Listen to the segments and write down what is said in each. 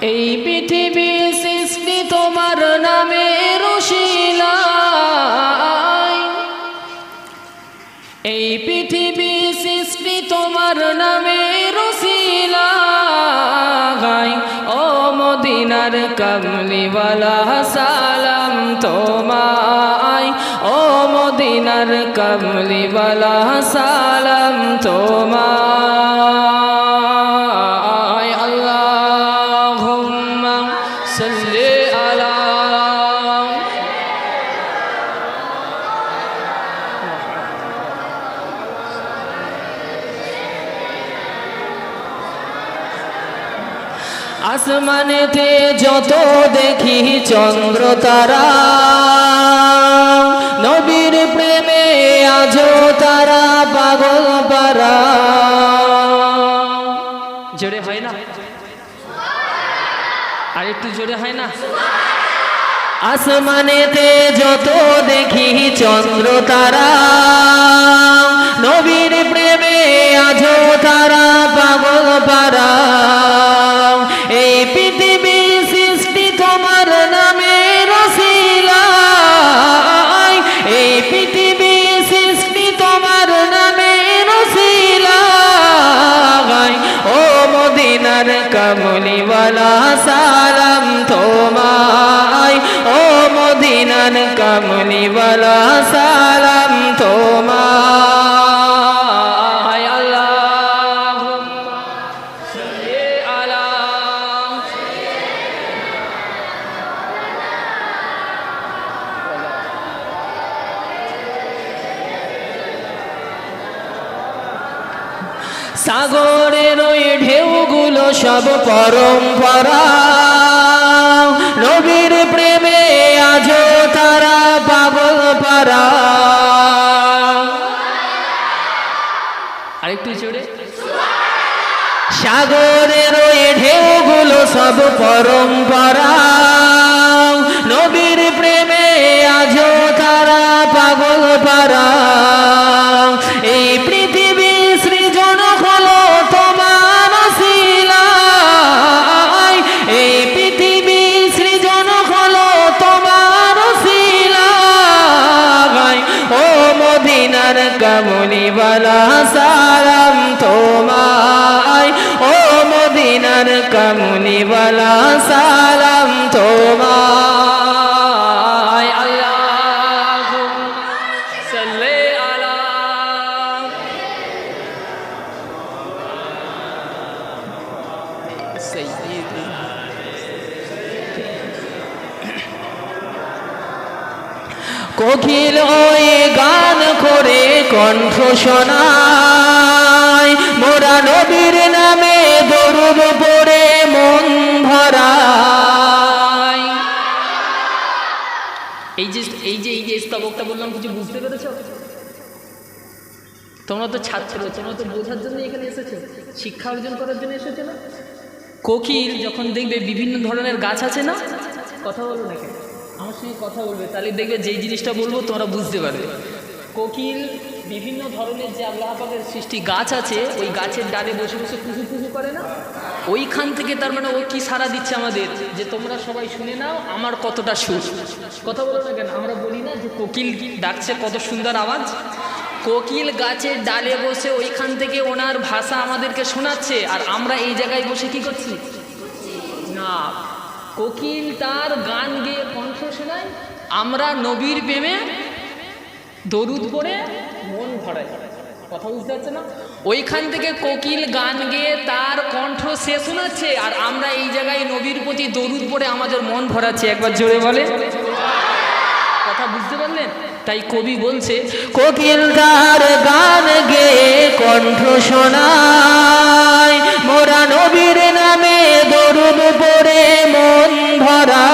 এই পৃথিবী সৃষ্টি তোমার নামে রশিলাই এই পৃথিবী সৃষ্টি তোমার নামে রসিলাই ও মদিনার কমলিওয়ালা সালাম তোমায়। ও মদিনার কমলিওয়ালা সালাম তোমায়। আসমানেতে যত দেখি চন্দ্র তারা, নবীর প্রেমে আজো তারা পাগল পারা। জোরে হয় না? আর একটু জোরে হয় না? আসমানেতে যত দেখি চন্দ্র তারা, নবীর প্রেমে আজো তারা পাগল পারা। কমলিওয়ালা সালাম তোমায় ও মদিনান কমলিওয়ালা সালাম সব পরম্পরা। নবীর প্রেমে আজ তারা পাগল পারা। আরেকটু জোরে। সাগরের ঢেউগুলো সব পরম্পরা। কমলিওয়ালা সালাম কণ্ঠ শোনায়। মোরা নবীর নামে দরুদ পড়ে মন ভরায়। এই যে এই যে এই যে স্তবকটা বললাম, কিছু বুঝতে পেরেছ? তোমরা তো ছাত্র, তোমরা তো বোঝার জন্য এখানে এসেছ। শিক্ষা অর্জন করার জন্য এসেছ না? কোকিল যখন দেখবে বিভিন্ন ধরনের গাছ আছে না, কথা বলো না কেন আমার সঙ্গে কথা বলবে, তাহলে দেখবে যেই জিনিসটা বলব তোমরা বুঝতে পারবে। কোকিল বিভিন্ন ধরনের যে আল্লাহ সৃষ্টি গাছ আছে, ওই গাছের ডালে বসে বসে কুহু কুহু করে না? ওইখান থেকে তার মানে ও কি সারা দিচ্ছে আমাদের? যে তোমরা সবাই শুনে নাও, আমার কতটা সুর। কথা বলো না কেন? আমরা বলি না যে কোকিল ডাকছে, কত সুন্দর আওয়াজ। কোকিল গাছের ডালে বসে ওইখান থেকে ওনার ভাষা আমাদেরকে শোনাচ্ছে, আর আমরা এই জায়গায় বসে কি করছি? না। কোকিল তার গান গেয়ে কণ্ঠ শোনায়, আমরা নবীর প্রেমে দরুদ পড়ে কথা বুঝতে পারছে না? ওইখান থেকে কোকিল গান গেয়ে তার কণ্ঠ সে শোনাচ্ছে আর আমরা এই জায়গায় নবীর প্রতি দরুদ পড়ে আমাদের মন ভরাচ্ছে। একবার জোরে বলে। কথা বুঝতে পারলেন? তাই কবি বলছে কোকিল তার গান গেয়ে কণ্ঠ শোনায় মোরা নবীর নামে দরুদ পড়ে মন ভরায়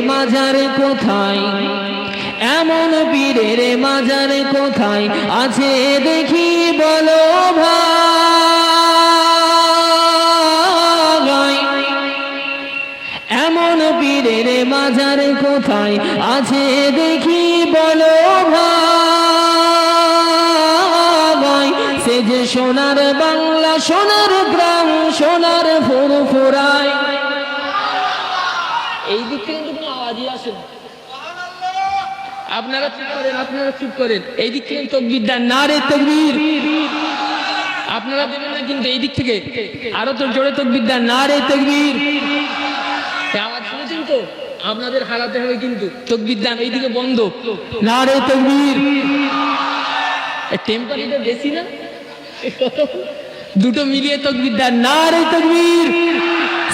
মাজার কোথায়? এমন পীরের মাজার কোথায়? আছে দেখি বলো ভাই এমন মাজার কোথায়? আছে দেখি বলো ভাই সে যে সোনার বাংলা আপনারা চুপ করেন, আপনারা চুপ করেন। এই দিক থেকে তকবির দেন। না রে তকবির। আপনারা দেবেন না, কিন্তু এই দিক থেকে। আরও তো জোরে তকবির দেন। না রে তকবির আওয়াজ শুনেছেন তো? আপনাদের হারাতে হবে কিন্তু। তকবির দান এইদিকে বন্ধ। না রে তকবির টেম্পারেচার বেশি না? দুটো মিলিয়ে তকবির দান। না রে তকবির।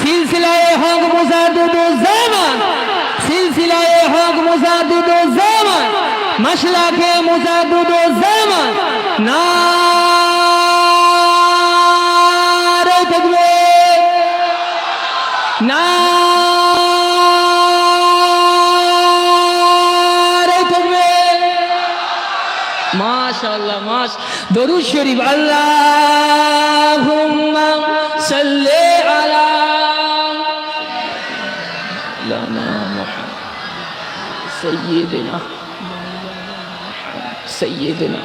সিলসিলায়ে হক মুসাদুদ জামান। সিলসিলায়ে হক মুসাদুদ জামান মাসলাকে মুসাদুদ জামান। না মাশাআল্লাহ মাশ। দরুদ শরীফ আল্লাহুম্মা সাল্লি সাইয়্যিদিনা সাইয়্যিদিনা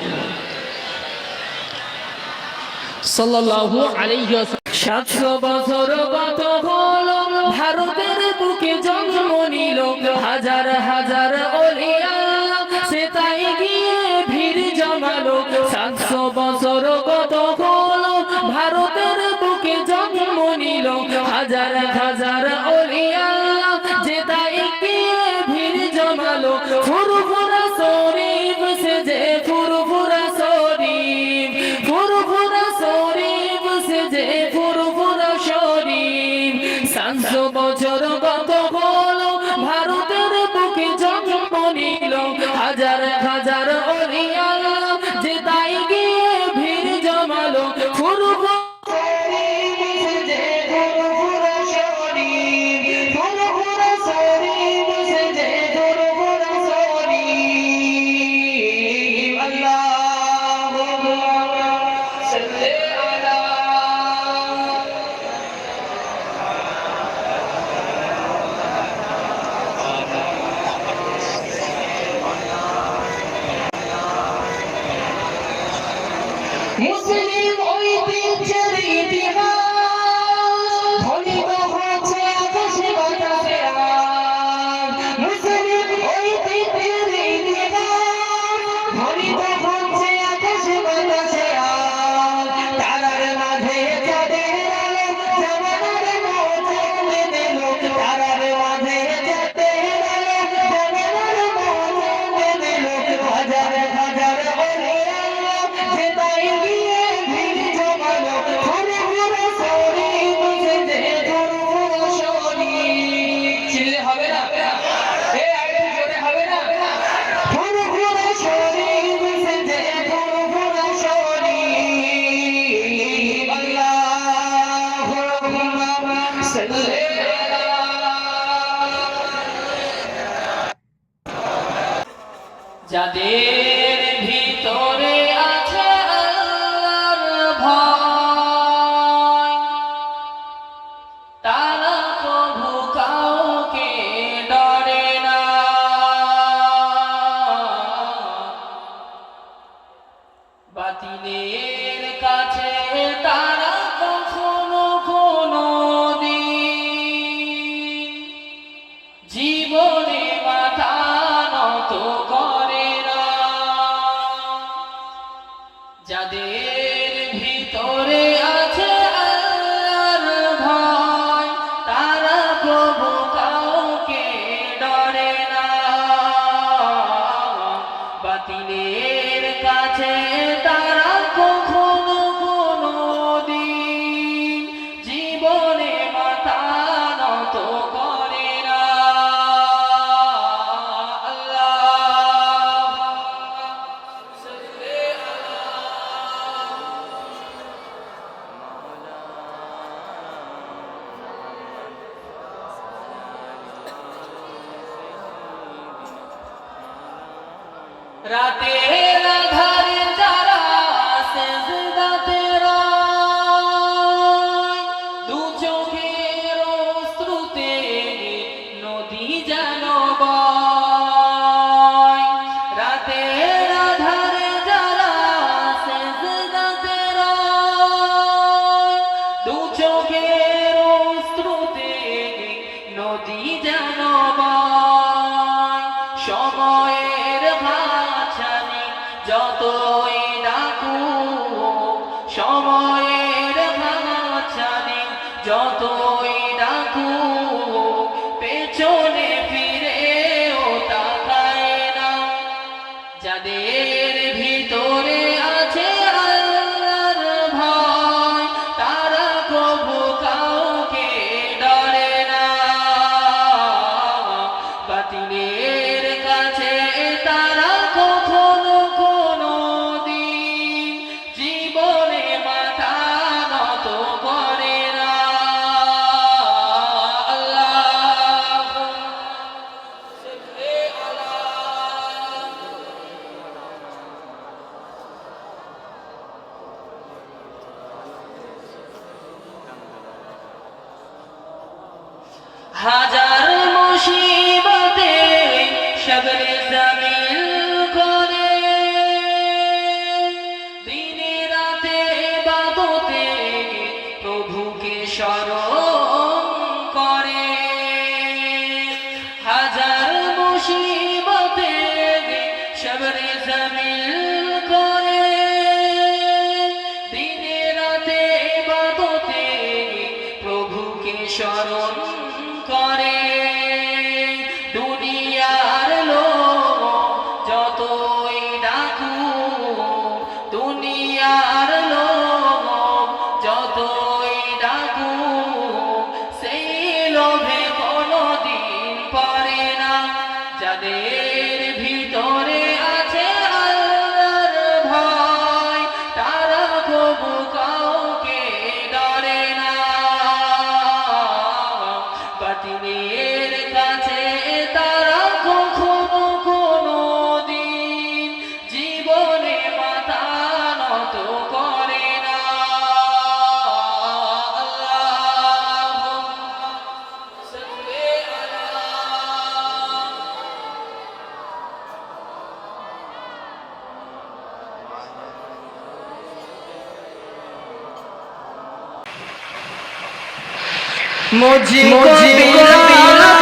সাল্লাল্লাহু আলাইহি ওয়াসাল্লাম সাতশো বছর কত সাতশো বছর কত যাদের ভিতরে আছে मुझको पिला